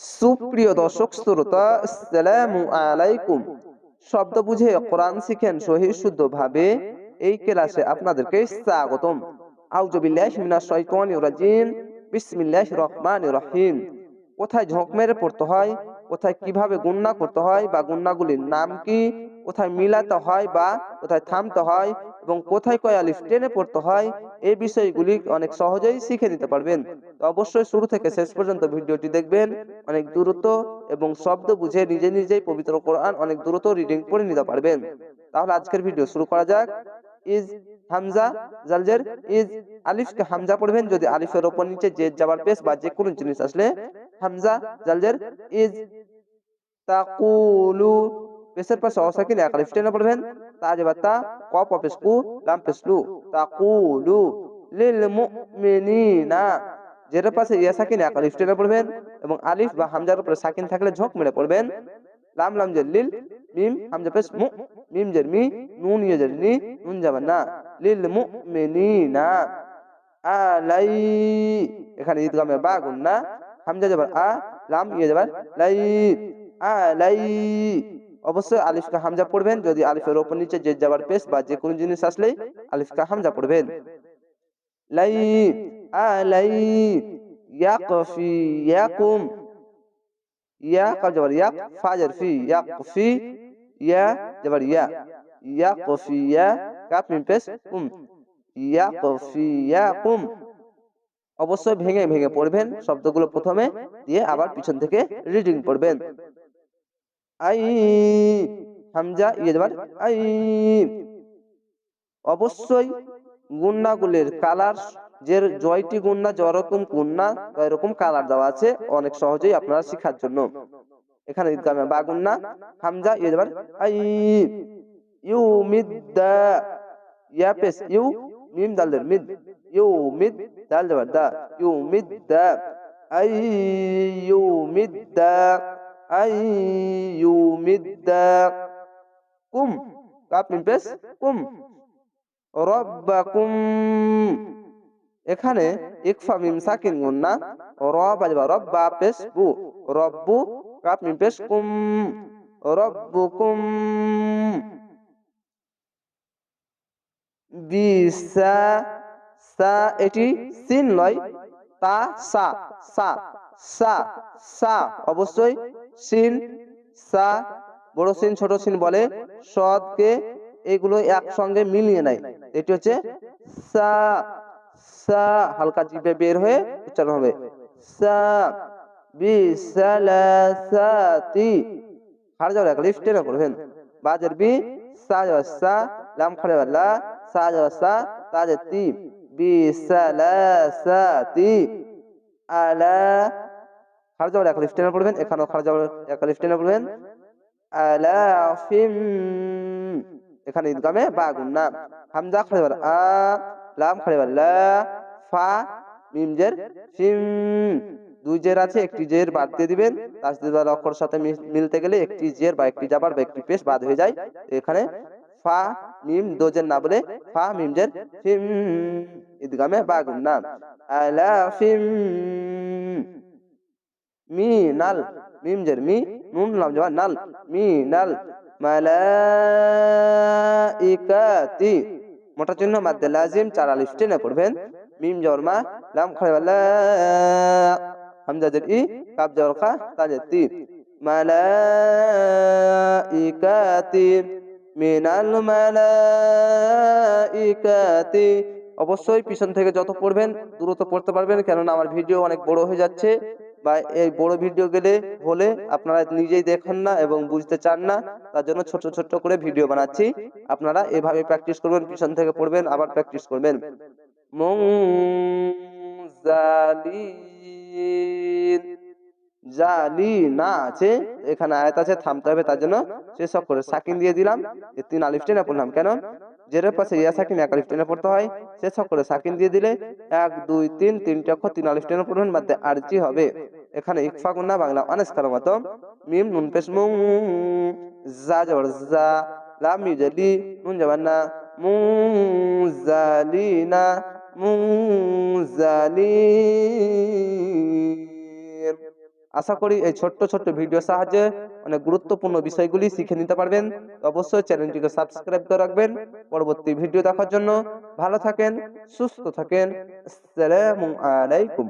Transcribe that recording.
সুপ্রিয় দর্শক শ্রোতা, আসসালামু আলাইকুম। শব্দ বুঝে কোরআন শিখেন সহি শুদ্ধ ভাবে এই ক্লাসে আপনাদেরকে স্বাগতম। রহমানির রহিম। কোথায় ঝোঁক মেরে পড়তে হয়, কোথায় কীভাবে গুন্না করতে হয় বা গুন্নাগুলির নাম কি, কোথায় মিলাতে হয় বা কোথায় থামতে হয় এবং কোথায় কয় টেনে পড়তে হয় এই বিষয়গুলি অনেক সহজেই শিখে নিতে পারবেন। তো অবশ্যই শুরু থেকে শেষ পর্যন্ত ভিডিওটি দেখবেন। অনেক দ্রুত এবং শব্দ বুঝে নিজে নিজেই পবিত্র কোরআন অনেক দ্রুত রিডিং পড়ে নিতে পারবেন। তাহলে আজকের ভিডিও শুরু করা যাক। ইজ হামজা, জালজের ইজ আলিফকে হামজা পড়বেন। যদি আলিফের ওপর নিচে জেদ যাবার পেশ বা যে কোনো জিনিস আসলে হামজা, জালজের ইজ তাকুলু পেশের পাশে অসাকিন এক আলিফ টেনে পড়বেন তা যে তা কপ অপেস কু লাম পেস লু। তাকুলু লিল মুমিনিনা। যেটার পাশে ইয়া সাকিন এক আলিফ টেনে পড়বেন এবং আলিফ বা হামজার উপরে সাকিন থাকলে ঝোঁক মেরে পড়বেন। লাম লাম জের লিল, মিম, হামজা পেস মু, মিম জের মি, নুন ইয়া জের নি, নুন যাবেন না। লিল মুমিনিনা। আলাই, এখানে ঈদগামে বা গুন্না হামজা যাবার আ লাম ইয়ে যাবার লাই, আলাই। অবশ্যই আলিফকা হামজা পড়বেন, যদি আলিফের ওপর নিচে যে যাবার পেস বা যে কোনো জিনিস আসলেই আলিফকা হামজা পড়বেন। লাই আলাই ইয়াকফি, ইয়াকুম, ইয়া কাব যাবার ইয়াক ফা জার ফি, ইয়াকফি, ইয়া যাবার ইয়া, ইয়াকফি, ইয়া কাপ মিম পেশ কুম ইয়াকফি, ইয়াকুম। অবশ্যই ভেঙে ভেঙে পড়বেন, শব্দগুলো প্রথমে দিয়ে আবার পিছন থেকে রিডিং পড়বেন। আই হামজা ইয়ে যাবার আই অবশ্যই গুন্নাগুলির কালার যে জয়টি গুন্না যেরকম গুন্না এরকম কালার দেওয়া আছে অনেক সহজেই আপনারা শিখার জন্য। এখানে ঈদগামে বা গুন্না, হামজা ইয়ে যাবার আই ইউ মিদ্দা ইয়া পেস ইউ মিম দালের মিদ, ইউ মিদ দাল দা ইউ মিদ্দা আই, ইউ মিদ্দা আই ইউমিদ্দাকুম কাপ মিম পেশ, কুম। রব্বাকুম, এখানে ইকফা মিম রব আজবা, রব্বা পেশ বু, রব্বু কাপ মিম কুম, রব্বুকুম। বিসা সা, এটি সিন লয় তা, সা সা। সা সা, অবশ্যই সিন, সা, বড় সিন, ছোট সিন বলে সদকে এগুলো একসঙ্গে মিলিয়ে নেয়। এটি হচ্ছে সা সা, হালকা জিভে বের হয়ে উচ্চারণ হবে। সা বিসালাসাতি খাড়া যাওয়ার এক লিফট টেনে করবেন বাজের বি সা যাওয়ার সা, লাম খাড়ে লা, সা যাওয়ার সা তাজের তি। বিসালাসাতি আলা খারজ যাওয়ার এক লিফটেনে পড়বেন, এখানেও খারজ যাওয়ার এক লিফটেনে পড়বেন। আলাফিম, এখানে ঈদগামে বা গুন্না হামজা খালিবার আ, লাম খালিবার লা, ফা, মিম জের ফিম দুই জের আছে, একটি জের বাদ দিয়ে দিবেন। তাসদিদ অক্ষর সাথে মিলতে গেলে একটি জের বা একটি জাবার বা একটি পেশ বাদ হয়ে যায়। এখানে ফা, মিম দোজের না বলে ফা, মিম, জের ফিম ঈদগামে বা গুন্না আলাফিম মিনাল মিম জের, মি নুন লাম জবা নাল মিনাল মালাইকাতি। মোটা চিহ্ন মাদ্দে লাজিম চার আলিফ টেনে পড়বেন। মিম জবর মা, লাম ওয়ালা হামজা জের ই কাব জবর খা তা জের তি। মালাইকাতি মিনাল মালাইকাতি। অবশ্যই পিছন থেকে যত পড়বেন, দ্রুত পড়তে পারবেন, কেননা আমার ভিডিও অনেক বড় হয়ে যাচ্ছে। বা এই বড় ভিডিও গেলে হলে আপনারা নিজেই দেখেন না এবং বুঝতে চান না, তার জন্য ছোট ছোট করে ভিডিও বানাচ্ছি। আপনারা এভাবে প্র্যাকটিস করবেন, পিছন থেকে পড়বেন, আবার প্র্যাকটিস করবেন। জালি না আছে, এখানে আয়াত আছে, থামতে হবে, তার জন্য শেষ করে। সাকিন দিয়ে দিলাম তিন আলিফ টেনে পড়লাম, কেন? জেরের পাশে ইয়া সাকিন এক আলিফ টেনে পড়তে হয় শেষ করে সাকিন দিয়ে দিলে এক, দুই, তিন, তিনটে অক্ষর তিন আলিফ টেনে পড়বেন, বাদে আরজি হবে? এখানে ইকফা গুন্না বাংলা অনেস কারও মতো। মিম নুন পেশ মুং, জা জবর জা, লাম ইউজালি নুন যাবার না। মুজালিনা মুজালিন আশা করি এই ছোট্ট ছোট্ট ভিডিও সাহায্যে অনেক গুরুত্বপূর্ণ বিষয়গুলি শিখে নিতে পারবেন। অবশ্যই চ্যানেলটিকে সাবস্ক্রাইব করে রাখবেন। পরবর্তী ভিডিও দেখার জন্য ভালো থাকেন, সুস্থ থাকেন। আসসালামু আলাইকুম।